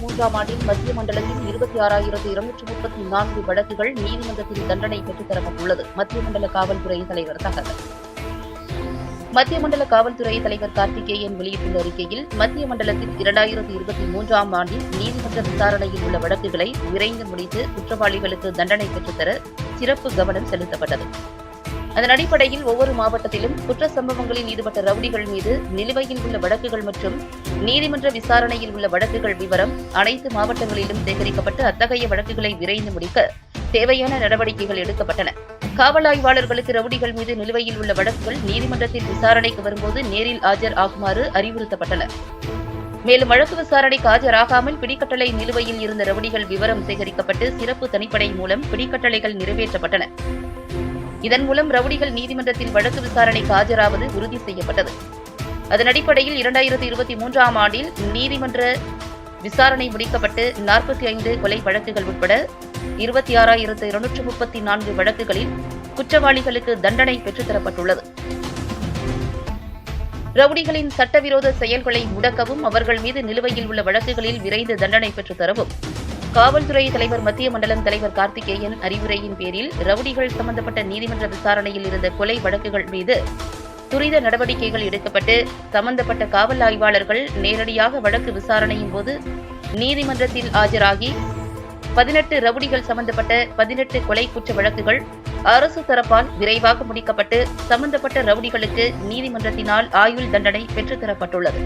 மூன்றாம் ஆண்டில் மத்திய மண்டலத்தில் இருபத்தி ஆறாயிரத்து இருநூற்று முப்பத்தி நான்கு வழக்குகள் நீதிமன்றத்தில் தண்டனை பெற்றுத்தரப்பட்டுள்ளது மத்திய மண்டல காவல்துறை தலைவர் தகவல். மத்திய மண்டல காவல்துறை தலைவர் கார்த்திகேயன் வெளியிட்டுள்ள அறிக்கையில் மத்திய மண்டலத்தில் இரண்டாயிரத்து இருபத்தி மூன்றாம் ஆண்டில் நீதிமன்ற விசாரணையில் உள்ள வழக்குகளை விரைந்து முடித்து குற்றவாளிகளுக்கு தண்டனை பெற்றுத்தர சிறப்பு கவனம் செலுத்தப்பட்டது. அதன் அடிப்படையில் ஒவ்வொரு மாவட்டத்திலும் குற்ற சம்பவங்களில் ஈடுபட்ட ரவுடிகள் மீது நிலுவையில் உள்ள வழக்குகள் மற்றும் நீதிமன்ற விசாரணையில் உள்ள வழக்குகள் விவரம் அனைத்து மாவட்டங்களிலும் சேகரிக்கப்பட்டு அத்தகைய வழக்குகளை விரைந்து முடிக்க தேவையான நடவடிக்கைகள் எடுக்கப்பட்டன. காவல் ஆய்வாளர்களுக்கு ரவுடிகள் மீது நிலுவையில் உள்ள வழக்குகள் நீதிமன்றத்தில் விசாரணைக்கு வரும்போது நேரில் ஆஜர் ஆகுமாறு அறிவுறுத்தப்பட்டன. மேலும் வழக்கு விசாரணைக்கு ஆஜராகாமல் பிடிக்கட்டளை நிலுவையில் இருந்த ரவுடிகள் விவரம் சேகரிக்கப்பட்டு சிறப்பு தனிப்படை மூலம் பிடிக்கட்டளைகள் நிறைவேற்றப்பட்டன. இதன் மூலம் ரவுடிகள் நீதிமன்றத்தில் வழக்கு விசாரணைக்கு ஆஜராவது உறுதி செய்யப்பட்டது. அதன் அடிப்படையில் இரண்டாயிரத்தி இருபத்தி மூன்றாம் ஆண்டில் நீதிமன்ற விசாரணை முடிக்கப்பட்டு நாற்பத்தி ஐந்து கொலை வழக்குகள் உட்பட இருபத்தி ஆறாயிரத்து இருநூற்று முப்பத்தி நான்கு வழக்குகளில் குற்றவாளிகளுக்கு தண்டனை பெற்றுத்தரப்பட்டுள்ளது. ரவுடிகளின் சட்டவிரோத செயல்களை முடக்கவும் அவர்கள் மீது நிலுவையில் உள்ள வழக்குகளில் விரைந்து தண்டனை பெற்றுத்தரவும் காவல்துறை தலைவர் மத்திய மண்டலம் தலைவர் கார்த்திகேயன் அறிவுரையின் பேரில் ரவுடிகள் சம்பந்தப்பட்ட நீதிமன்ற விசாரணையில் இருந்த கொலை வழக்குகள் மீது துரித நடவடிக்கைகள் எடுக்கப்பட்டு சம்பந்தப்பட்ட காவல் ஆய்வாளர்கள் நேரடியாக வழக்கு விசாரணையின் போது நீதிமன்றத்தில் ஆஜராகி பதினெட்டு ரவுடிகள் சம்பந்தப்பட்ட பதினெட்டு கொலை குற்ற வழக்குகள் அரசு தரப்பால் விரைவாக முடிக்கப்பட்டு சம்பந்தப்பட்ட ரவுடிகளுக்கு நீதிமன்றத்தினால் ஆயுள் தண்டனை பெற்றுத்தரப்பட்டுள்ளது.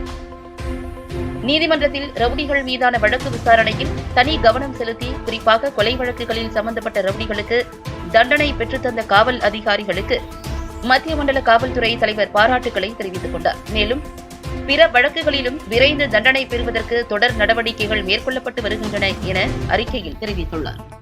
நீதிமன்றத்தில் ரவுடிகள் மீதான வழக்கு விசாரணையில் தனி கவனம் செலுத்தி குறிப்பாக கொலை வழக்குகளில் சம்பந்தப்பட்ட ரவுடிகளுக்கு தண்டனை பெற்றுத்தந்த காவல் அதிகாரிகளுக்கு மத்திய மண்டல காவல்துறை தலைவர் பாராட்டுகளை தெரிவித்துக் கொண்டார். மேலும் பிற வழக்குகளிலும் விரைந்து தண்டனை பெறுவதற்கு தொடர் நடவடிக்கைகள் மேற்கொள்ளப்பட்டு வருகின்றன என அறிக்கையில் தெரிவித்துள்ளார்.